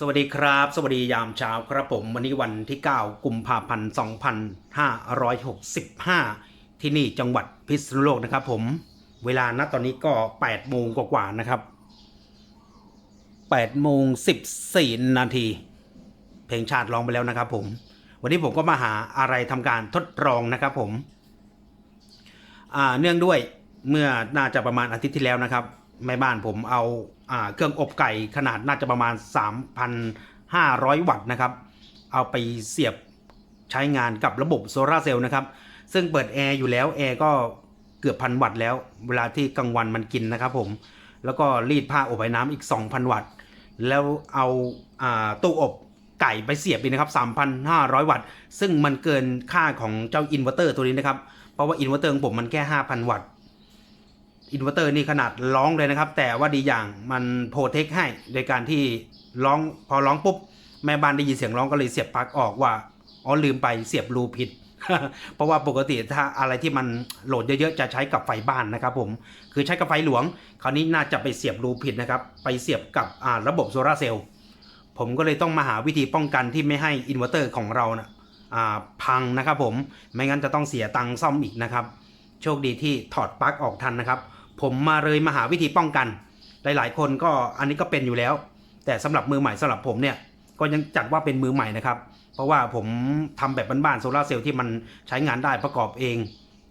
สวัสดีครับ สวัสดียามเช้าครับผมวันนี้วันที่ 9 กุมภาพันธ์2565 ที่นี่จังหวัดพิษณุโลกนะครับผมเวลาณตอนนี้ก็ 8 โมงกว่าๆนะครับ 8 โมง 14 นาที เพลงชาติร้องไปแล้วนะครับผม วันนี้ผมก็มาหาอะไรทำการทดลองนะครับผมเนื่องด้วยเมื่อน่าจะประมาณอาทิตย์ที่แล้วนะครับแม่บ้านผมเอา เครื่องอบไก่ขนาดน่าจะประมาณ 3,500 วัตต์นะครับ เอาไปเสียบใช้งานกับระบบโซลาเซลล์นะครับ ซึ่งเปิดแอร์อยู่แล้วแอร์ก็เกือบพันวัตต์แล้ว เวลาที่กลางวันมันกินนะครับผม แล้วก็รีดผ้าอบไอ้น้ำอีก 2,000 วัตต์ แล้วเอาอาตู้อบไก่ไปเสียบอีกนะครับ 3,500 วัตต์ ซึ่งมันเกินค่าของเจ้าอินเวอร์เตอร์ตัวนี้นะครับ เพราะว่าอินเวอร์เตอร์ของผมมันแค่ 5,000 วัตต์ อินเวอร์เตอร์นี่ขนาดร้องเลยนะครับ แต่ว่าดีอย่างมันโปรเทคให้ โดยการที่ร้องพอร้องปุ๊บ แม่บ้านได้ยินเสียงร้องก็เลยเสียบปลั๊กออกว่าอ๋อลืมไปเสียบรูผิด เพราะว่าปกติถ้าอะไรที่มันโหลดเยอะๆ จะใช้กับไฟบ้านนะครับผม คือใช้กับไฟหลวง คราวนี้น่าจะไปเสียบรูผิดนะครับ ไปเสียบกับระบบโซลาร์เซลล์ ผมก็เลยต้องมาหาวิธีป้องกันที่ไม่ให้อินเวอร์เตอร์ของเรานะอ่าพังนะครับผม ไม่งั้นจะต้องเสียตังค์ซ่อมอีกนะครับ โชคดีที่ถอดปลั๊กออกทันนะครับ ผมมาเลยมาหาวิธีป้องกัน หลาย ๆ คนก็อันนี้ก็เป็นอยู่แล้ว แต่สำหรับมือใหม่สำหรับผมเนี่ยก็ยังจัดว่าเป็นมือใหม่นะครับ เพราะว่าผมทำแบบบ้านๆโซลาเซลล์ที่มันใช้งานได้ประกอบเอง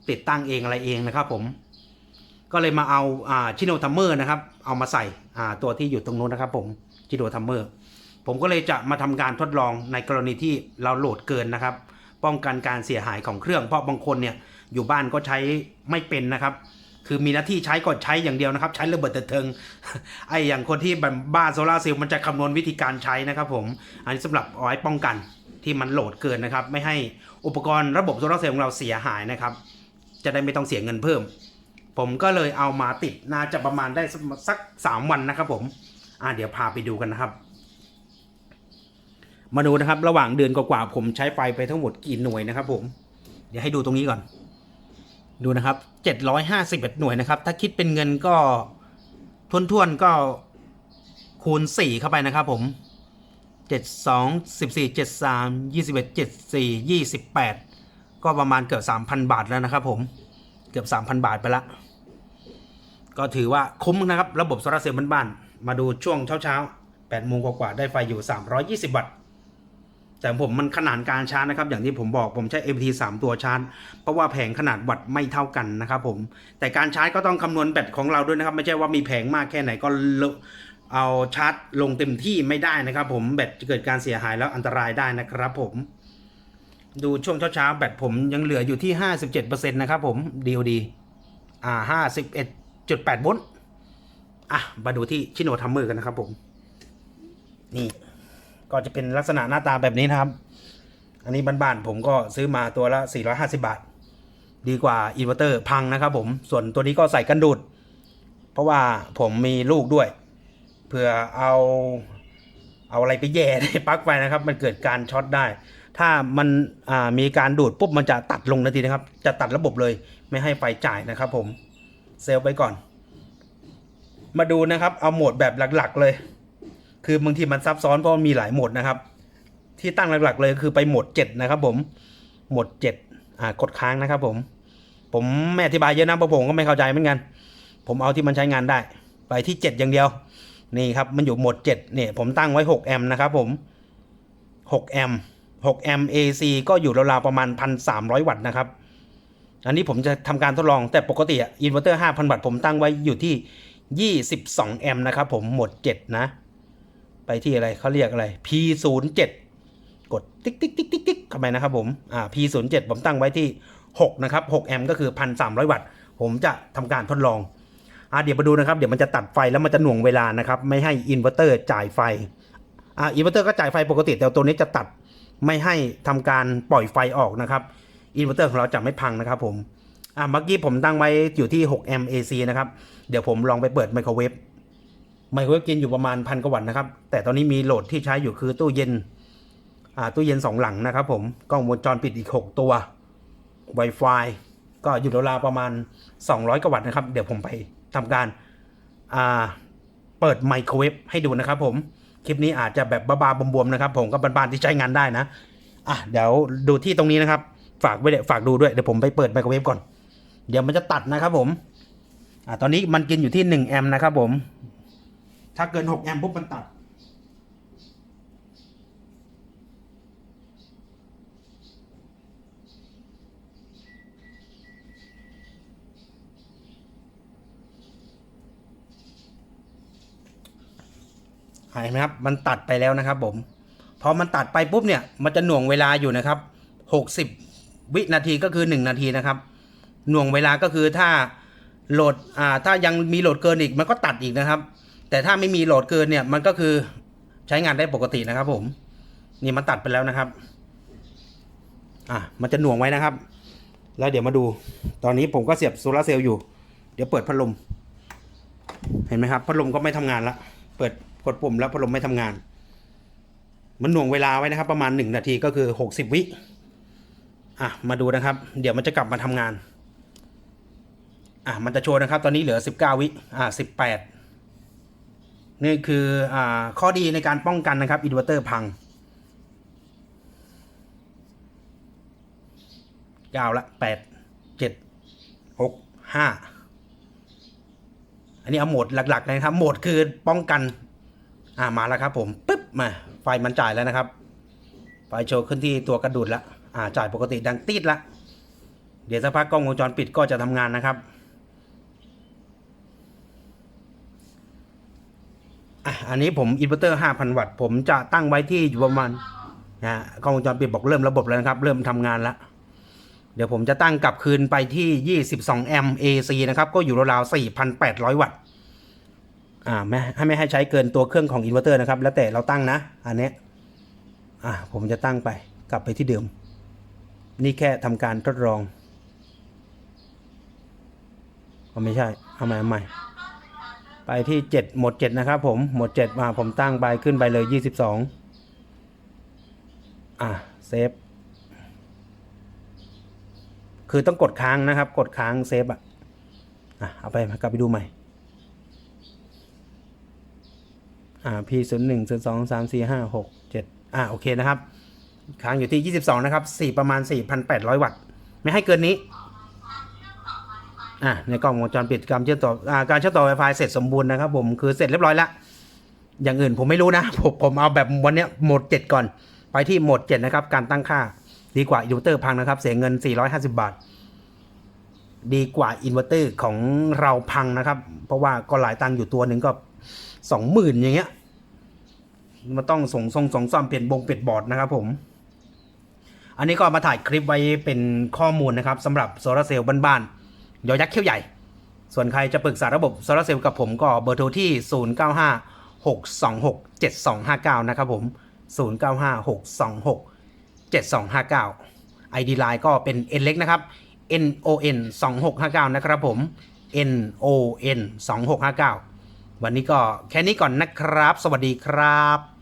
ติดตั้งเองอะไรเองนะครับผม ก็เลยมาเอาอ่าชิโนทัมเมอร์นะครับ เอามาใส่อ่าตัวที่อยู่ตรงนู้นนะครับ ผมชิโนทัมเมอร์ผมก็เลยจะมาทำการทดลองในกรณีที่เราโหลดเกินนะครับ ป้องกันการเสียหายของเครื่อง เพราะบางคนเนี่ยอยู่บ้านก็ใช้ไม่เป็นนะครับ คือมีหน้าที่ใช้ก็ใช้อย่างเดียวนะครับ ใช้ระเบิดเถิงไออย่างคนที่บ้านโซลาเซลล์มันจะคำนวณวิธีการใช้นะครับผม อันนี้สำหรับเอาไว้ป้องกันที่มันโหลดเกินนะครับ ไม่ให้อุปกรณ์ระบบโซลาเซลล์ของเราเสียหายนะครับ จะได้ไม่ต้องเสียเงินเพิ่ม ผมก็เลยเอามาติดน่าจะประมาณได้สักสามวันนะครับผมอ่าเดี๋ยวพาไปดูกันนะครับ มาดูนะครับ ระหว่างเดือนกว่าๆผมใช้ไฟไปทั้งหมดกี่หน่วยนะครับผม เดี๋ยวให้ดูตรงนี้ก่อน ดูนะครับ751หน่วยนะครับ ถ้าคิดเป็นเงินก็ทวนๆก็คูณ4เข้าไปนะครับผม72 14 73 21 74 28ก็ประมาณเกือบ3,000บาทแล้วนะครับผมเกือบ3,000บาทไปละ ก็ถือว่าคุ้มนะครับ ระบบโซลาร์เซลล์บ้านๆมาดูช่วงเช้าๆ8โมงกว่าๆได้ไฟอยู่320วัตต์ แต่ผมมันขนาดการชาร์จนะครับ อย่างที่ผมบอกผมใช้ MT 3 ตัวชาร์จ เพราะว่าแผงขนาดวัตต์ไม่เท่ากันนะครับผม แต่การชาร์จก็ต้องคำนวณแบตของเราด้วยนะครับ ไม่ใช่ว่ามีแผงมากแค่ไหนก็เอาชาร์จลงเต็มที่ไม่ได้นะครับ ผมแบตจะเกิดการเสียหายแล้วอันตรายได้นะครับผม ดูช่วงเช้าๆแบตผมยังเหลืออยู่ที่ 57%นะครับผมดีดีอ่า51.8โวลต์อะมาดูที่ชิโนทัมเมอร์กันนะครับผม นี่ ก็จะเป็นลักษณะหน้าตาแบบนี้นะครับ อันนี้บ้านๆผมก็ซื้อมาตัวละ 450 บาท ดีกว่าอินเวอร์เตอร์พังนะครับผม ส่วนตัวนี้ก็ใส่กันดูด เพราะว่าผมมีลูกด้วย เพื่อเอาเอาอะไรไปแย่ในปลั๊กไฟนะครับ มันเกิดการช็อตได้ ถ้ามันมีการดูดปุ๊บมันจะตัดลงทันทีนะครับ จะตัดระบบเลยไม่ให้ไฟจ่ายนะครับผม เซลล์ไปก่อน มาดูนะครับ เอาโหมดแบบหลัก ๆ เลย คือบางทีมันซับซ้อนเพราะมันมีหลายโหมดนะครับ ที่ตั้งหลักๆเลยคือไปโหมด7นะครับผมโหมด7อ่ากดค้างนะครับผม ผมไม่อธิบายเยอะนะเพราะผมก็ไม่เข้าใจเหมือนกัน ผมเอาที่มันใช้งานได้ ไปที่ 7 อย่างเดียว นี่ครับมันอยู่โหมด7เนี่ยผมตั้งไว้6แอมป์นะครับผม6แอมป์6แอมป์ AC ก็อยู่ราวๆประมาณ 1,300 วัตต์นะครับอันนี้ผมจะทำการทดลองแต่ปกติอินเวอร์เตอร์ 5,000 วัตต์ผมตั้งไว้อยู่ที่ 22 แอมป์นะครับผมโหมด 7 นะ ไปที่อะไรเขาเรียกอะไร P07 กดติ๊กติ๊กติ๊กติ๊กติ๊กเข้าไปนะครับผมอ่า P07 ผมตั้งไว้ที่ 6 นะครับ 6 แอมป์ก็คือ 1,300 วัตต์ ผมจะทำการทดลองอ่าเดี๋ยวมาดูนะครับ เดี๋ยวมันจะตัดไฟแล้วมันจะหน่วงเวลานะครับ ไม่ให้อินเวอร์เตอร์จ่ายไฟอ่าอินเวอร์เตอร์ก็จ่ายไฟปกติ แต่ตัวนี้จะตัดไม่ให้ทำการปล่อยไฟออกนะครับอินเวอร์เตอร์ของเราจะไม่พังนะครับผมอ่าเมื่อกี้ผมตั้งไว้อยู่ที่6 แอมป์ AC นะครับ เดี๋ยวผมลองไปเปิดไมโครเวฟ ไมโครเวฟกินอยู่ประมาณพันกว่าวัตต์นะครับ แต่ตอนนี้มีโหลดที่ใช้อยู่คือตู้เย็นอ่าตู้เย็นสองหลังนะครับผมกล้องวงจรปิดอีก 6 ตัว Wi-Fi ก็อยู่ราวๆประมาณ 200กว่าวัตต์นะครับ เดี๋ยวผมไปทำการอ่าเปิดไมโครเวฟให้ดูนะครับผมคลิปนี้อาจจะแบบบ้าๆบวมๆนะครับ ผมก็บานๆที่ใช้งานได้นะอะเดี๋ยวดูที่ตรงนี้นะครับ ฝากไว้เลยฝากดูด้วยเดี๋ยวผมไปเปิดไมโครเวฟก่อน เดี๋ยวมันจะตัดนะครับผมอะตอนนี้มันกินอยู่ที่ 1 แอมป์นะครับผม ถ้าเกิน 6 แอมป์ปุ๊บมันตัด เห็นไหมครับ มันตัดไปแล้วนะครับผม พอมันตัดไปปุ๊บเนี่ย มันจะหน่วงเวลาอยู่นะครับหกสิบวินาทีก็คือหนึ่งนาทีนะครับ หน่วงเวลาก็คือถ้าโหลด อ่า ถ้ายังมีโหลดเกินอีก มันก็ตัดอีกนะครับ แต่ถ้าไม่มีโหลดเกินเนี่ยมันก็คือใช้งานได้ปกตินะครับ ผม นี่มันตัดไปแล้วนะครับ อะมันจะหน่วงไว้นะครับ แล้วเดี๋ยวมาดู ตอนนี้ผมก็เสียบโซลาร์เซลล์อยู่ เดี๋ยวเปิดพัดลม เห็นไหมครับ พัดลมก็ไม่ทำงานละเปิดกดปุ่มแล้วพัดลมไม่ทำงาน มันหน่วงเวลาไว้นะครับ ประมาณหนึ่งนาทีก็คือหกสิบวิอะมาดูนะครับ เดี๋ยวมันจะกลับมาทำงานอะมันจะโชว์นะครับ ตอนนี้เหลือสิบเก้าวิอะสิบแปด นี่คืออข้อดีในการป้องกันนะครับอินเวอร์เตอร์พังเก้าละแปดเจ็ดหกห้าอันนี้เอาโหมดหลักๆเลยนะครับโหมดคือป้องกัน อ่ามาแล้วครับผมปึ๊บมาไฟมันจ่ายแล้วนะครับไฟโชว์ขึ้นที่ตัวกระดุดล้วอ่าจ่ายปกติดังตีดละเดี๋ยวสักพักกล้องวงจรปิดก็จะทำงานนะครับ อะอันนี้ผมอินเวอร์เตอร์ 5,000 วัตต์ ผมจะตั้งไว้ที่อยู่ประมาณนะฮะกล้องวงจรปิดบอกเริ่มระบบแล้วนะครับ เริ่มทำงานแล้วเดี๋ยวผมจะตั้งกลับคืนไปที่ 22 แอมป์ AC นะครับ ก็อยู่ราวๆ4,800 วัตต์ อ่าไม่ให้ไม่ให้ใช้เกินตัวเครื่องของอินเวอร์เตอร์นะครับ แล้วแต่เราตั้งนะ อันนี้ อ่าผมจะตั้งไปกลับไปที่เดิม นี่แค่ทำการทดลองก็ไม่ใช่ เอาใหม่เอาใหม่ ไปที่ 7 หมด 7 นะครับผม หมด 7 มาผมตั้งไปขึ้นไปเลย 22 อ่าเซฟ คือต้องกดค้างนะครับ กดค้างเซฟอะ อะ เอาไปกลับไปดูใหม่ อ่า P ศูนย์หนึ่งศูนย์สองสามสี่ห้าหกเจ็ดอ่าโอเคนะครับ ค้างอยู่ที่ยี่สิบสองนะครับสี่ประมาณสี่พันแปดร้อยวัตต์ ไม่ให้เกินนี้ อ่าในกล้องวงจรปิดการเชื่อมต่ออ่าการเชื่อมต่อ Wi-Fi เสร็จสมบูรณ์นะครับผมคือเสร็จเรียบร้อยแล้วอย่างอื่นผมไม่รู้นะ ผมผมเอาแบบวันนี้โหมดเจ็ดก่อน ไปที่โหมดเจ็ดนะครับ การตั้งค่าดีกว่าอินเวอร์เตอร์พังนะครับ เสียเงิน 450 บาท ดีกว่าอินเวอร์เตอร์ของเราพังนะครับ เพราะว่าก็หลายตังค์อยู่ตัวหนึ่งก็สองหมื่นอย่างเงี้ยมันต้องส่งส่งส่งซ่อมเปลี่ยนบงเปลี่ยนบอร์ดนะครับผม อันนี้ก็มาถ่ายคลิปไว้เป็นข้อมูลนะครับสำหรับโซลาเซลล์บ้านๆ ยอยักษ์เขี้ยวใหญ่ ส่วนใครจะปรึกษาระบบโซลาร์เซลล์กับผมก็เบอร์โทรที่ 0956267259 นะครับผม 0956267259 ID Line ก็เป็น N เล็กนะครับ N O N 2659 นะครับผม N O N 2659 วันนี้ก็แค่นี้ก่อนนะครับ สวัสดีครับ